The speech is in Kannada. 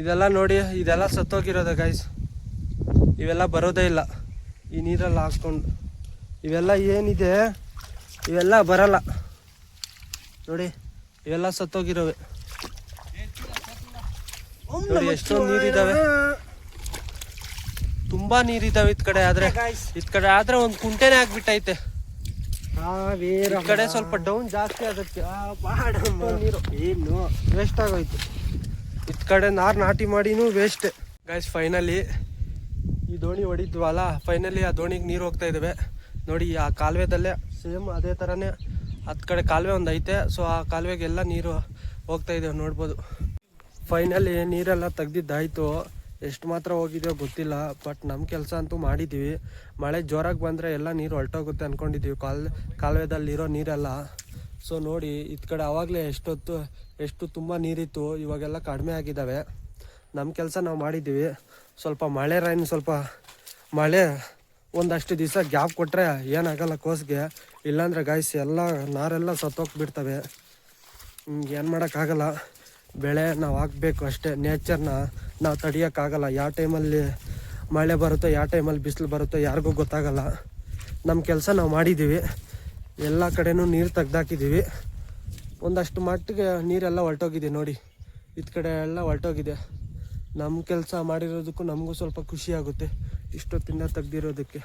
ಇದೆಲ್ಲ ನೋಡಿ ಇದೆಲ್ಲ ಸತ್ತೋಗಿರೋದೆ ಗೈಸ್ ಇವೆಲ್ಲ ಬರೋದೇ ಇಲ್ಲ. ಈ ನೀರಲ್ಲಿ ಹಾಕ್ಕೊಂಡು ಇವೆಲ್ಲ ಏನಿದೆ? ಇವೆಲ್ಲ ಬರಲ್ಲ. ನೋಡಿ ಇವೆಲ್ಲ ಸತ್ತೋಗಿರೋವೆ. ನೋಡಿ ಎಷ್ಟೊಂದು ನೀರಿದಾವೆ. ತುಂಬಾ ನೀರಿದಾವೆ ಇತ್ ಕಡೆ ಆದ್ರೆ. ಇತ್ ಕಡೆ ಆದ್ರೆ ಒಂದು ಕುಂಟೆನೆ ಆಗ್ಬಿಟ್ಟೈತೆ. ಕಡೆ ಸ್ವಲ್ಪ ಡೌನ್ ಜಾಸ್ತಿ ಆಗುತ್ತೆ ನೀರು. ಏನು ವೇಸ್ಟ್ ಆಗೋಯ್ತು. ಇತ್ ಕಡೆ ನಾರ್ ನಾಟಿ ಮಾಡಿನೂ ವೇಸ್ಟ್ ಗೈಸ್ ಫೈನಲಿ ಈ ದೋಣಿ ಹೊಡಿದ್ವಲ್ಲ ಫೈನಲಿ ಆ ದೋಣಿಗೆ ನೀರು ಹೋಗ್ತಾ ಇದ್ದಾವೆ ನೋಡಿ, ಆ ಕಾಲುವೆದಲ್ಲೇ ಸೇಮ್ ಅದೇ ಥರನೇ ಹತ್ತು ಕಡೆ ಕಾಲುವೆ ಒಂದು ಐತೆ ಸೊ ಆ ಕಾಲುವೆಗೆಲ್ಲ ನೀರು ಹೋಗ್ತಾ ಇದ್ದೇವೆ ನೋಡ್ಬೋದು. ಫೈನಲಿ ನೀರೆಲ್ಲ ತೆಗ್ದಿದ್ದಾಯಿತು. ಎಷ್ಟು ಮಾತ್ರ ಹೋಗಿದೆಯೋ ಗೊತ್ತಿಲ್ಲ ಬಟ್ ನಮ್ಮ ಕೆಲಸ ಅಂತೂ ಮಾಡಿದ್ದೀವಿ ಮಳೆ ಜೋರಾಗಿ ಬಂದರೆ ಎಲ್ಲ ನೀರು ಹೊರಟೋಗುತ್ತೆ ಅಂದ್ಕೊಂಡಿದ್ದೀವಿ ಕಾಲ್, ಕಾಲುವೆದಲ್ಲಿರೋ ನೀರೆಲ್ಲ. ಸೊ ನೋಡಿ ಇತ್ ಕಡೆ ಆವಾಗಲೇ ಎಷ್ಟೊತ್ತು, ಎಷ್ಟು ತುಂಬ ನೀರಿತ್ತು, ಇವಾಗೆಲ್ಲ ಕಡಿಮೆ ಆಗಿದ್ದಾವೆ ನಮ್ಮ ಕೆಲಸ ನಾವು ಮಾಡಿದ್ದೀವಿ. ಸ್ವಲ್ಪ ಮಳೆ ರೈನ್, ಸ್ವಲ್ಪ ಮಳೆ, ಒಂದಷ್ಟು ದಿವಸ ಗ್ಯಾಪ್ ಕೊಟ್ಟರೆ ಏನಾಗಲ್ಲ ಕೋಸ್ಗೆ. ಇಲ್ಲಾಂದರೆ ಗಾಯ್ಸ್ ಎಲ್ಲ ನಾರೆಲ್ಲ ಸತ್ತೋಗ್ಬಿಡ್ತವೆ ಏನು ಮಾಡೋಕ್ಕಾಗಲ್ಲ. ಬೆಳೆ ನಾವು ಹಾಕ್ಬೇಕು ಅಷ್ಟೇ. ನೇಚರ್ನ ನಾವು ತಡಿಯೋಕ್ಕಾಗಲ್ಲ. ಯಾವ ಟೈಮಲ್ಲಿ ಮಳೆ ಬರುತ್ತೋ, ಯಾವ ಟೈಮಲ್ಲಿ ಬಿಸಿಲು ಬರುತ್ತೋ, ಯಾರಿಗೂ ಗೊತ್ತಾಗಲ್ಲ. ನಮ್ಮ ಕೆಲಸ ನಾವು ಮಾಡಿದ್ದೀವಿ. ಎಲ್ಲ ಕಡೆನೂ ನೀರು ತೆಗ್ದಾಕಿದ್ದೀವಿ ಒಂದಷ್ಟು ಮಟ್ಟಿಗೆ ನೀರೆಲ್ಲ ಹೊರಟೋಗಿದೆ ನೋಡಿ. ಇತ್ ಕಡೆ ಎಲ್ಲ ಹೊರಟೋಗಿದೆ. ನಮ್ಮ ಕೆಲಸ ಮಾಡಿರೋದಕ್ಕೂ ನಮಗೂ ಸ್ವಲ್ಪ ಖುಷಿ ಆಗುತ್ತೆ ಇಷ್ಟೊತ್ತಿಂದ ತೆಗ್ದಿರೋದಕ್ಕೆ.